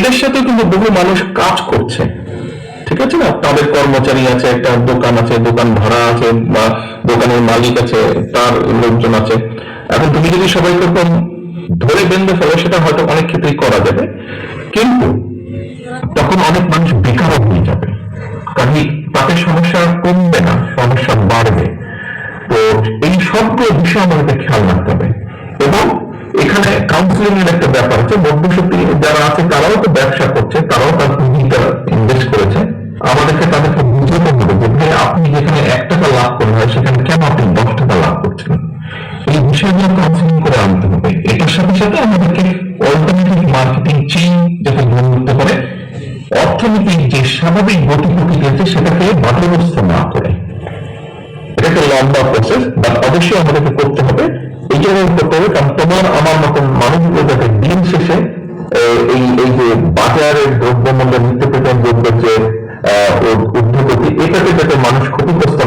এদের সাথে কিন্তু বহু মানুষ কাজ করছে। ঠিক আছে না? তাদের কর্মচারী আছে, একটা দোকান আছে, দোকান ভাড়া আছে, বা দোকানের মালিক আছে, তার লোকজন আছে। এখন তুমি যদি সবাইকে এরকম ধরে বেঁধে ফেলো, সেটা হয়তো অনেক ক্ষেত্রেই করা যাবে। কিন্তু তখন অনেক মানুষ বেকারও হয়ে যাবে। কাজে তাতে সমস্যা কমবে না, সমস্যা বাড়বে। তো এই সবগুলো বিষয় আমাদের খেয়াল রাখতে হবে। এবং এখানে কাউন্সিলিং এর একটা ব্যাপার আছে মধ্যশক্তি যারা আছে, তারাও বিষয়গুলো কনসিডার করে আনতে হবে। এটার সাথে সাথে আমাদেরকে অল্টারনেটিভ মার্কেটিং চেইন যাতে গ্রহণ করতে পারে অর্থনীতির যে স্বাভাবিক গতি প্রকৃতি আছে সেটাকে বাধাগ্রস্ত না করে। এটা একটা লম্বা প্রসেস বাট অবশ্যই আমাদেরকে করতে হবে। এই জায়গায় করতে হবে কারণ তোমার, আমার মতন মানুষগুলো যাতে দিন শেষে এই এই যে বাজারের দ্রব্যমূল্য নিত্য প্রধান দ্রব্যের যে উর্ধ্বগতি এটাকে যাতে মানুষ ক্ষতিগ্রস্ত